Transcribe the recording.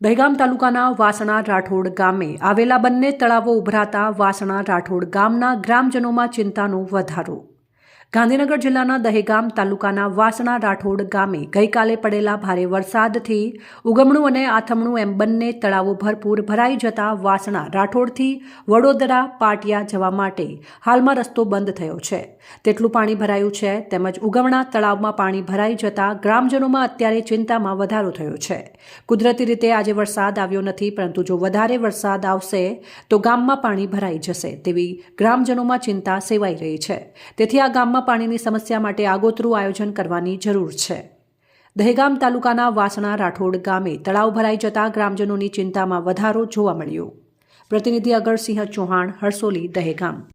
દહેગામ તાલુકાના વાસણા રાઠોડ ગામે આવેલા બંને તળાવો ઉભરાતા વાસણા રાઠોડ ગામના ગ્રામજનોમાં ચિંતાનો વધારો ગાંધીનગર જિલ્લાના દહેગામ તાલુકાના વાસણા રાઠોડ ગામે ગઈકાલે પડેલા ભારે વરસાદથી ઉગમણું અને આથમણું એમ બંને તળાવો ભરપૂર ભરાઈ જતા વાસણા રાઠોડથી વડોદરા પાટિયા જવા માટે હાલમાં રસ્તો બંધ થયો છે. તેટલું પાણી ભરાયું છે તેમજ ઉગમણા તળાવમાં પાણી ભરાઈ જતા ગ્રામજનોમાં અત્યારે ચિંતામાં વધારો થયો છે. કુદરતી રીતે આજે વરસાદ આવ્યો નથી, પરંતુ જો વધારે વરસાદ આવશે તો ગામમાં પાણી ભરાઈ જશે તેવી ગ્રામજનોમાં ચિંતા સેવાઈ રહી છે. તેથી આ ગામમાં પાણીની સમસ્યા માટે આગોતરું આયોજન કરવાની જરૂર છે. દહેગામ તાલુકાના વાસણા રાઠોડ ગામે તળાવ ભરાઈ જતા ગ્રામજનોની ચિંતામાં વધારો જોવા મળ્યો. પ્રતિનિધિ અગરસિંહ ચૌહાણ, હરસોલી, દહેગામ.